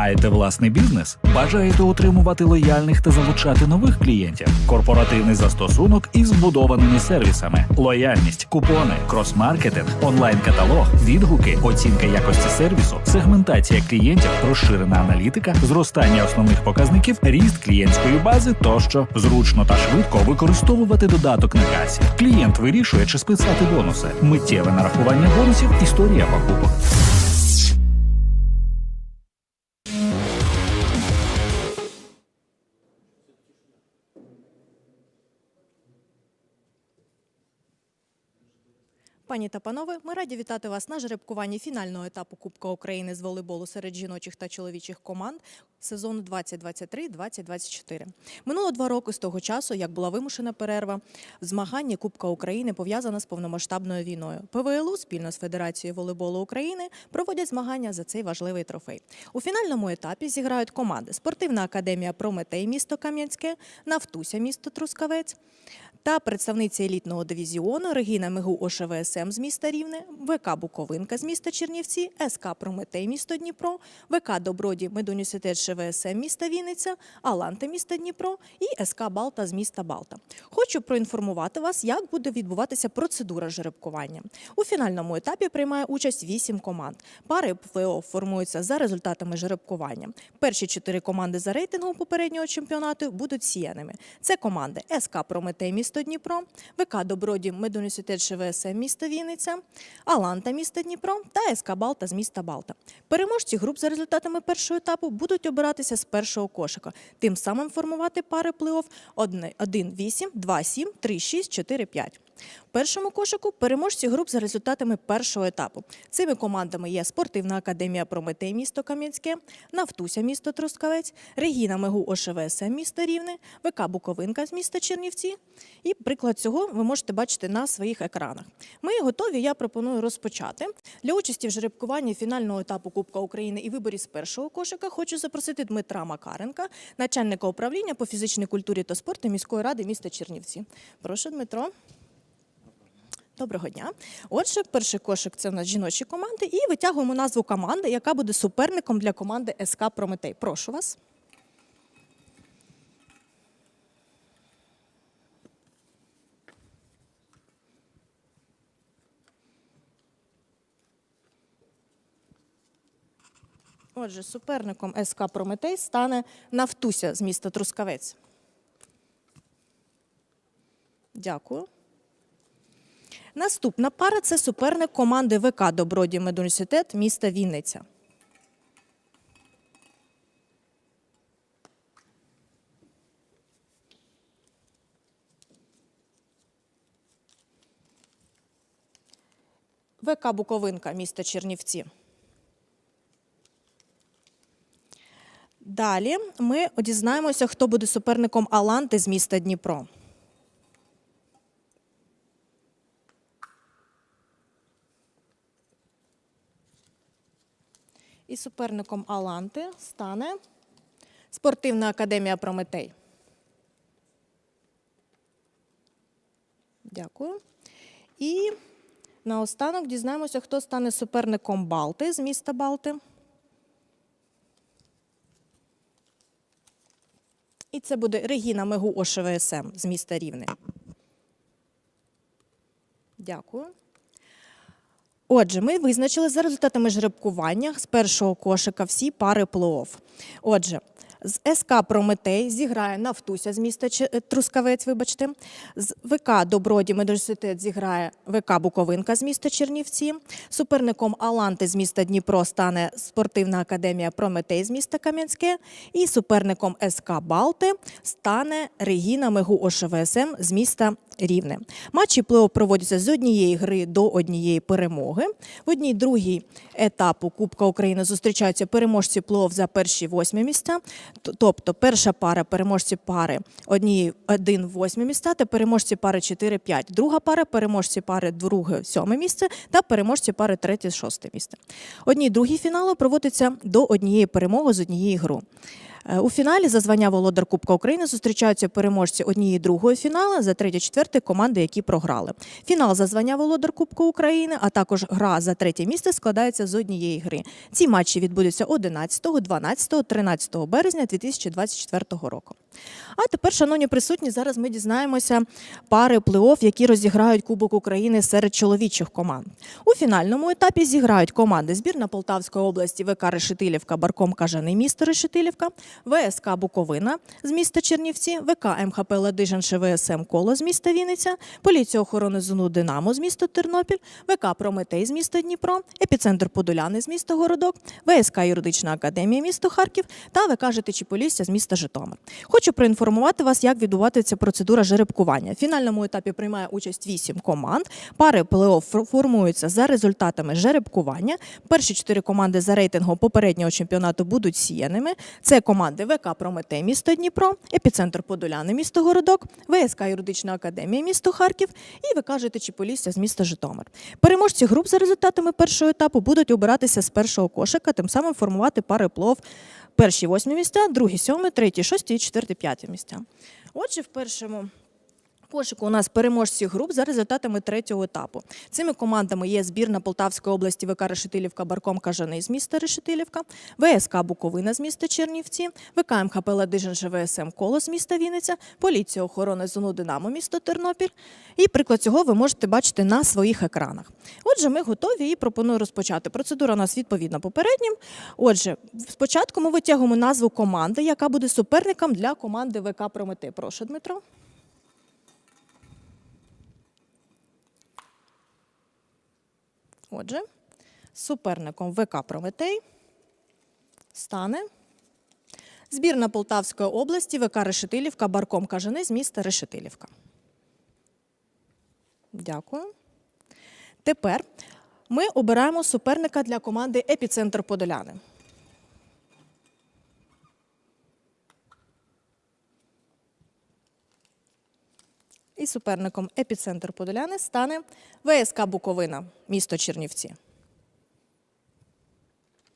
Маєте власний бізнес? Бажаєте утримувати лояльних та залучати нових клієнтів? Корпоративний застосунок із збудованими сервісами, лояльність, купони, крос-маркетинг, онлайн-каталог, відгуки, оцінка якості сервісу, сегментація клієнтів, розширена аналітика, зростання основних показників, ріст клієнтської бази тощо зручно та швидко використовувати додаток на касі. Клієнт вирішує, чи списати бонуси, миттєве нарахування бонусів, історія покупок. Пані та панове, ми раді вітати вас на жеребкуванні фінального етапу Кубка України з волейболу серед жіночих та чоловічих команд сезону 2023-2024. Минуло два роки з того часу, як була вимушена перерва в змаганні Кубка України пов'язана з повномасштабною війною. ПВЛУ спільно з Федерацією волейболу України проводять змагання за цей важливий трофей. У фінальному етапі зіграють команди Спортивна академія Прометей місто Кам'янське, Нафтуся місто Трускавець та представниця елітного дивізіону Регіна Мигу ОШВСМ з міста Рівне, ВК Буковинка з міста Чернівці, СК Прометей місто Дніпро, ВК Доброді Медуніверситет ШВСМ міста Вінниця, Аланта міста Дніпро і СК Балта з міста Балта. Хочу проінформувати вас, як буде відбуватися процедура жеребкування. У фінальному етапі приймає участь вісім команд. Пари плей-офф формуються за результатами жеребкування. Перші чотири команди за рейтингом попереднього чемпіонату будуть сіяними. Це команди СК Прометей місто Дніпро, ВК Доброді Медуніверситет ШВС міста Вінниця, Аланта міста Дніпро та СК Балта з міста Балта. Переможці груп за результатами першого етапу будуть обиратися з першого кошика, тим самим формувати пари плей-офф 1-8, 2-7, 3-6, 4-5. В першому кошику переможці груп за результатами першого етапу. Цими командами є Спортивна академія Прометей місто Кам'янське, Нафтуся місто Трускавець, Регіна Мегу ОШВСМ місто Рівне, ВК Буковинка з міста Чернівці. І приклад цього ви можете бачити на своїх екранах. Ми готові. Я пропоную розпочати. Для участі в жеребкуванні фінального етапу Кубка України і виборі з першого кошика хочу запросити Дмитра Макаренка, начальника управління по фізичній культурі та спорту міської ради міста Чернівці. Прошу, Дмитро. Доброго дня. Отже, перший кошик це у нас жіночі команди, і витягуємо назву команди, яка буде суперником для команди СК Прометей. Прошу вас. Отже, суперником СК Прометей стане Нафтуся з міста Трускавець. Дякую. Наступна пара це суперник команди ВК Доброді Медуніверситет міста Вінниця. ВК Буковинка міста Чернівці. Далі ми дізнаємося, хто буде суперником Аланти з міста Дніпро. І суперником Аланти стане спортивна академія Прометей. Дякую. І наостанок дізнаємося, хто стане суперником Балти з міста Балти. І це буде Регіна Мегу ОШВСМ з міста Рівне. Дякую. Отже, ми визначили за результатами жеребкування з першого кошика всі пари плей-офф. Отже, з СК Прометей зіграє Нафтуся з міста е, Трускавець, вибачте. З ВК Доброді Медуніверситет зіграє ВК Буковинка з міста Чернівці. Суперником Аланти з міста Дніпро стане спортивна академія Прометей з міста Кам'янське. І суперником СК Балти стане Регіна Мегу ОШВСМ з міста Рівне. Матчі плей-офф проводяться з однієї гри до однієї перемоги. В одній другій етапу Кубка України зустрічаються переможці плей-офф за перші восьмі місця. Тобто перша пара переможці пари однієї один восьме місця та переможці пари 4-5. Друга пара переможці пари друге сьоме місце та переможці пари третє шосте місце. Одні другі фінали проводяться до однієї перемоги з однієї гру. Е, У фіналі за звання володар Кубка України зустрічаються переможці однієї другої фіналу за третє четверте команди, які програли. Фінал за звання володар Кубка України, а також гра за третє місце складається з однієї гри. Ці матчі відбудуться 11, 12, 13 березня 2024 року. А тепер, шановні присутні, зараз ми дізнаємося пари плей-офф, які розіграють Кубок України серед чоловічих команд. У фінальному етапі зіграють команди збірна Полтавської області ВК Решетилівка, Барком Кажаний місто Решетилівка, ВСК Буковина з міста Чернівці, ВК МХП Ладижин ШВСМ Коло з міста Вінниця, Поліція охорони зону Динамо з міста Тернопіль, ВК Прометей з міста Дніпро, Епіцентр Подоляни з міста Городок, ВСК Юридична академія місто Харків та ВК Житичі Полісся з міста Житомир. Хочу проінформувати вас, як відбуватиметься процедура жеребкування. В фінальному етапі приймає участь вісім команд. Пари плей-офф формуються за результатами жеребкування. Перші чотири команди за рейтингом попереднього чемпіонату будуть сіяними. Це команди ВК Прометей місто Дніпро, Епіцентр Подоляни місто Городок, ВСК Юридична академія місто Харків і ВК Житичі з міста Житомир. Переможці груп за результатами першого етапу будуть обиратися з першого кошика, тим самим формувати пари плов перші восьмі місця, другі сьомі, треті, шості четверті, п'яті місця. Отже, в першому Кошику у нас переможці груп за результатами третього етапу. Цими командами є збірна Полтавської області ВК Решетилівка Барком Кажаний з міста Решетилівка, ВСК Буковина з міста Чернівці, ВК МХП Ладижин ЖВСМ Коло з міста Вінниця, Поліція охорони зону Динамо місто Тернопіль. І приклад цього ви можете бачити на своїх екранах. Отже, ми готові і пропоную розпочати. Процедура у нас відповідна попереднім. Отже, спочатку ми витягуємо назву команди, яка буде суперником для команди ВК Прометей. Прошу, Дмитро. Отже, суперником ВК Прометей стане збірна Полтавської області ВК Решетилівка Барком Кажани з міста Решетилівка. Дякую. Тепер ми обираємо суперника для команди Епіцентр Подоляни. І суперником епіцентр Подоляни стане ВСК Буковина, місто Чернівці.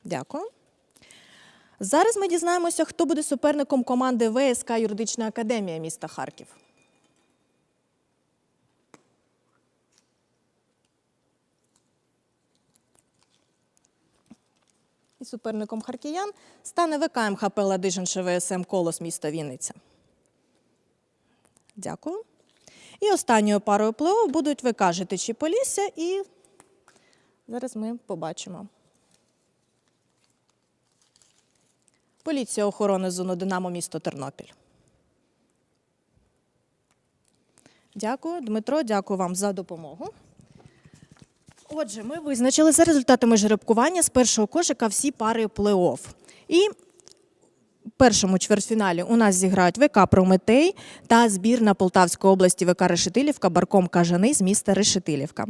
Дякую. Зараз ми дізнаємося, хто буде суперником команди ВСК Юридична академія міста Харків. І суперником харкіян стане ВК МХП Ладижин ШВСМ Колос міста Вінниця. Дякую. І останньою парою плей будуть кажете чи Полісся, і зараз ми побачимо. Поліція охорони зону Динамо місто Тернопіль. Дякую, Дмитро, дякую вам за допомогу. Отже, ми визначили за результатами жеребкування з першого кошика всі пари плей-офф. І першому чвертьфіналі у нас зіграють ВК Прометей та збірна Полтавської області ВК Решетилівка Барком Кажани з міста Решетилівка.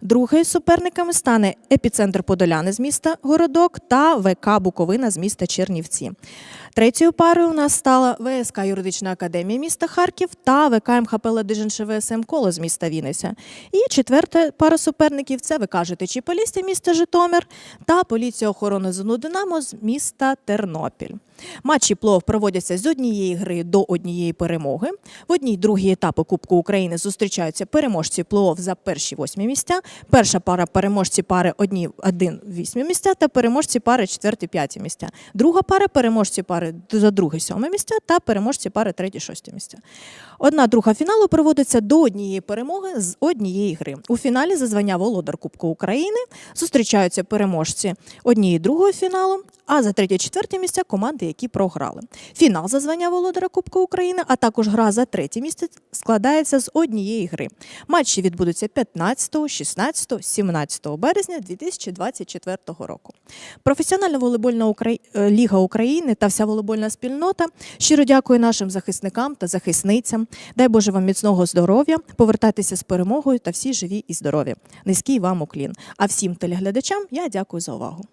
Другою суперниками стане епіцентр Подоляни з міста Городок та ВК Буковина з міста Чернівці. Третьою парою у нас стала ВСК Юридична академія міста Харків та ВК МХП Ладижин ШВСМ Коло з міста Вінниця. І четверта пара суперників це ВК Житичі Полісся міста Житомир та Поліція охорони зону Динамо з міста Тернопіль. Матчі плов проводяться з однієї гри до однієї перемоги. В одній другій етапи Кубку України зустрічаються переможці плей-офф за перші восьмі місця. Перша пара переможці пари одні один вісьмі місця та переможці пари четверті п'яті місця. Друга пара переможці пари за друге сьоме місця та переможці пари треті шості місця. Одна друга фіналу проводиться до однієї перемоги з однієї гри. У фіналі за звання володар Кубку України зустрічаються переможці однієї другої фіналу, а за третє четверте місця команди, які програли. Фінал за звання володара Кубка України, а також гра за третє місце складається з однієї гри. Матчі відбудуться 15, 16, 17 березня 2024 року. Професіональна волейбольна е, ліга України та вся волейбольна спільнота щиро дякую нашим захисникам та захисницям. Дай Боже вам міцного здоров'я, повертайтеся з перемогою та всі живі і здорові. Низький вам уклін. А всім телеглядачам я дякую за увагу.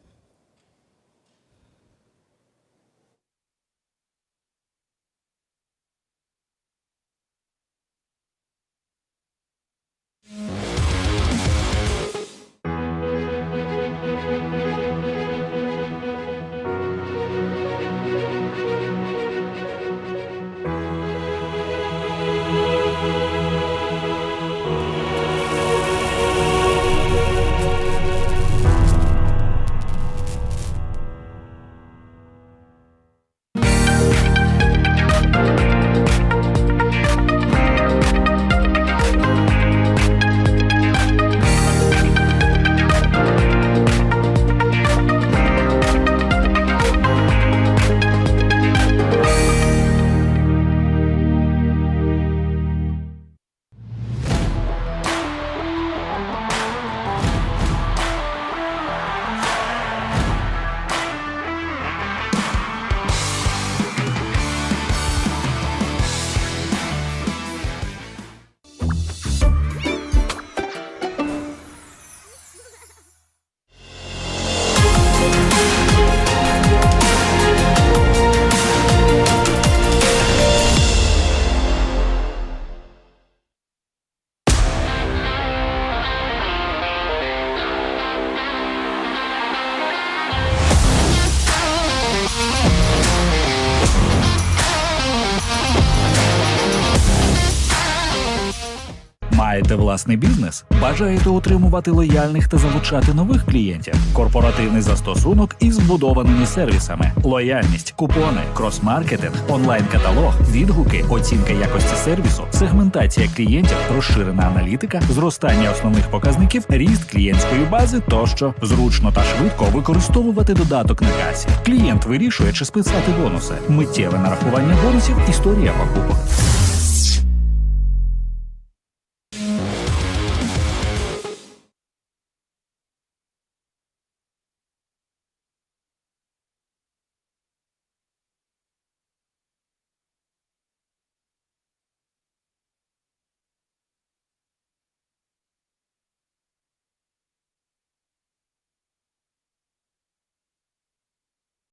Маєте власний бізнес? Бажаєте утримувати лояльних та залучати нових клієнтів? Корпоративний застосунок із збудованими сервісами: лояльність, купони, крос-маркетинг, онлайн-каталог, відгуки, оцінка якості сервісу, сегментація клієнтів, розширена аналітика, зростання основних показників, ріст клієнтської бази тощо зручно та швидко використовувати додаток на касі. Клієнт вирішує, чи списати бонуси, миттєве нарахування бонусів, історія покупок.